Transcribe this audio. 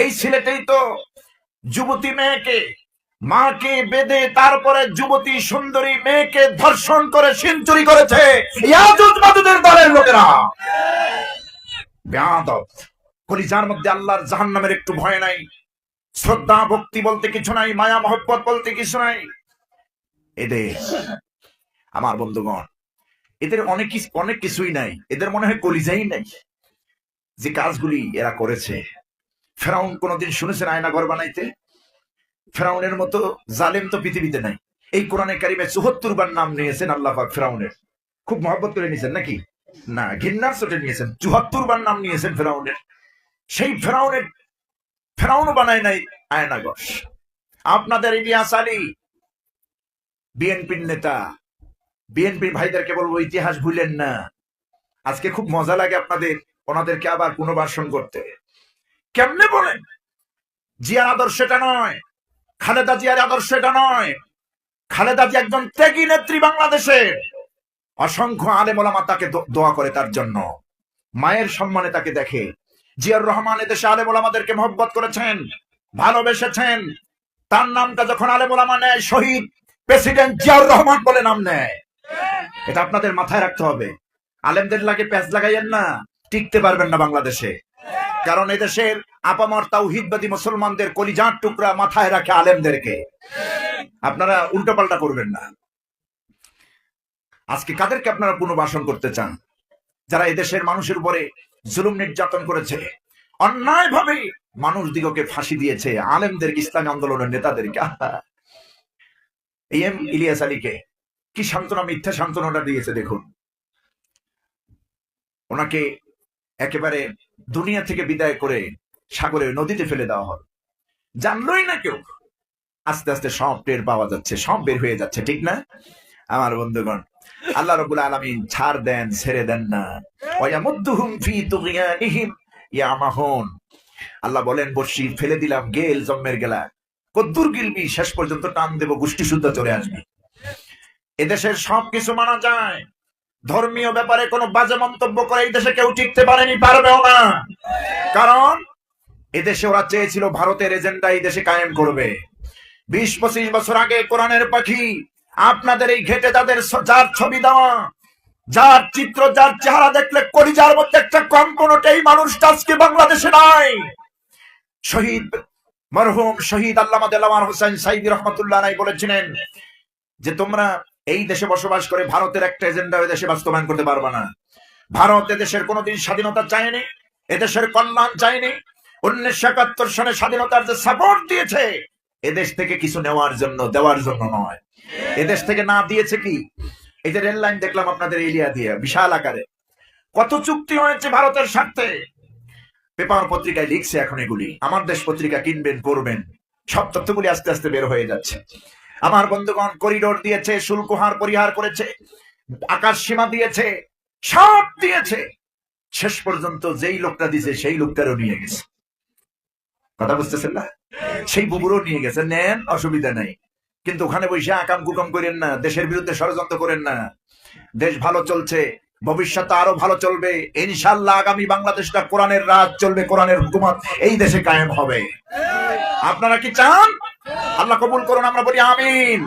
এই সিলেটেই তো যুবতী মেয়েকে, মাকে বেঁধে তারপরে যুবতী সুন্দরী মেয়েকে ধর্ষণ করে সেঞ্চুরি করেছে। দলের লোকেরা। কলিজার মধ্যে আল্লাহর জাহান্নামের একটু ভয় নাই। শ্রদ্ধা, ভক্তি বলতে কিছু নাই, মায়া, মহব্বত বলতে কিছু নাই। এদের, আমার বন্ধুগণ, এদের অনেক অনেক কিছুই নাই। এদের মনে হয় কলিজাই নাই। যে কাজগুলি এরা করেছে ফেরাউন কোনোদিন শুনেছেন আয়না ঘর বানাইতে? ফেরাউনের মতো জালেম তো পৃথিবীতে নাই। এই কোরআনে কারিমে চুহত্তর বার নাম নিয়েছেন আল্লাহ ফেরাউনের। খুব মহব্বত করে নিয়েছেন নাকি? না ঘিন্নার চোটে নিয়েছেন। চুহাত্তর বার নাম নিয়েছেন ফেরাউনের। সেই ফেরাউনের, ফেরাউনও বানায় নাই আয়নাগর আপনাদের ইলিয়াস আলী, বিএনপির নেতা। বিএনপির ভাইদেরকে বলব, ইতিহাস ভুলেন না। আজকে খুব মজা লাগে আপনাদের, ওনাদেরকে আবার পুনর্বাসন করতে। কেমনে বলেন? জিয়ার আদর্শ এটা নয়। খালেদা জিয়ার আদর্শ এটা নয়। খালেদা জিয়া একজন ত্যাগী নেত্রী বাংলাদেশের অসংখ্য আলেমোলামা তাকে দোয়া করে তার জন্য। মায়ের সম্মানে তাকে দেখে। জিয়ার রহমান এদেশে আলেমোলামাদেরকে মহব্বত করেছেন, ভালোবেসেছেন। তার নামটা যখন আলেমোলামা নেয়, শহীদ প্রেসিডেন্ট জিয়াউর রহমান বলে নাম নেয়। এটা আপনাদের মাথায় রাখতে হবে। আলেমদের লাগে প্যাঁচ লাগাইয়েন না, টিকতে পারবেন না বাংলাদেশে। কারণ এদেশের আপামর তাওহিদবাদী মুসলমানদের কলিজার টুকরা মাথায় রাখে আলেমদেরকে। আপনারা উল্টোপাল্টা করবেন না। আজকে কাদেরকে আপনারা পুনর্বাসন করতে চান? যারা এদেশের মানুষের উপরে জুলুম নির্যাতন করেছে অন্যায় ভাবে মানুষ দিগকে ফাঁসি দিয়েছে, আলেমদের ইসলামী আন্দোলনের নেতাদেরকে। এম ইলিয়াস আলীকে কি সান্ত্বনা, মিথ্যা সান্ত্বনাটা দিয়েছে দেখুন। ওনাকে একেবারে দুনিয়া থেকে বিদায় করে সাগরে নদীতে ফেলে দেওয়া হল। জানলোই না কেউ। আস্তে আস্তে সব টের পাওয়া যাচ্ছে, সব বের হয়ে যাচ্ছে, ঠিক না? আমার বন্ধুগণ, আল্লাহ রবুল আলমিন ছাড় দেন, ছেড়ে দেন না। আল্লাহ বলেন বর্ষি ফেলে দিলাম, গেল জন্মের গেলা। কদ্দুর গিলবি, শেষ পর্যন্ত টান দেব, গোষ্ঠী শুদ্ধ চলে আসবে। এদেশের সব কিছু মানা যায়। ধর্মীয় ব্যাপারে কোনো বাজে মন্তব্য করে এই দেশে কেউ টিকতে পারেনি, পারবেও না। কারণ এদেশে ওরা চেয়েছিল ভারতের এজেন্ডা এই দেশে কায়েম করবে। বিশ পঁচিশ বছর আগে কোরআনের পাখি, আপনাদের এই ঘেটে তাদের যার ছবি দেওয়া, যার চিত্র, যার চেহারা দেখলে কলিজার মধ্যে একটা কম্পনটা এই মানুষটা আজকে বাংলাদেশে নাই। শহীদ, মরহুম শহীদ আল্লামা দেলামার হোসেন সাইদি রহমতুল্লাহ বলেছিলেন যে তোমরা এই দেশে বসবাস করে ভারতের একটা এজেন্ডা ওই দেশে বাস্তবায়ন করতে পারবে না। ভারত এদেশের কোনোদিন স্বাধীনতা চায়নি, এদেশের কল্যাণ চায়নি। উনিশশো একাত্তর সনে স্বাধীনতার যে সাপোর্ট দিয়েছে, এদেশ থেকে কিছু নেওয়ার জন্য, দেওয়ার জন্য নয়। এদেশ থেকে না দিয়েছে কি? এই যে রেল লাইন দেখলাম আপনাদের এরিয়া দিয়ে, বিশাল আকারে। কত চুক্তি হয়েছে ভারতের স্বার্থে? পেপার পত্রিকায় লিখছে এখন এগুলি। আমার দেশ পত্রিকা কিনবেন করবেন সব তথ্যগুলি আস্তে আস্তে বের হয়ে যাচ্ছে। আমার বন্ধুগণ, করিডোর দিয়েছে শুল্ক হার পরিহার করেছে, আকাশ সীমা দিয়েছে, সব দিয়েছে। শেষ পর্যন্ত যেই লোকটা দিয়েছে সেই লোকটারও নিয়ে গেছে। কথা বুঝতেছেন না? সেই বুবুরও নিয়ে গেছে। নেন, অসুবিধা নাই। কিন্তু ওখানে বসে আকাম কুকাম করেন না, দেশের বিরুদ্ধে ষড়যন্ত্র করেন না। দেশ ভালো চলছে ভবিষ্যতে আরও ভালো চলবে। ইনশাল্লাহ আগামী বাংলাদেশটা কোরআনের রাজ চলবে, কোরআনের হুকুমত এই দেশে কায়েম হবে। আপনারা কি চান? আল্লাহ কবুল করুন আমরা বলি আমিন।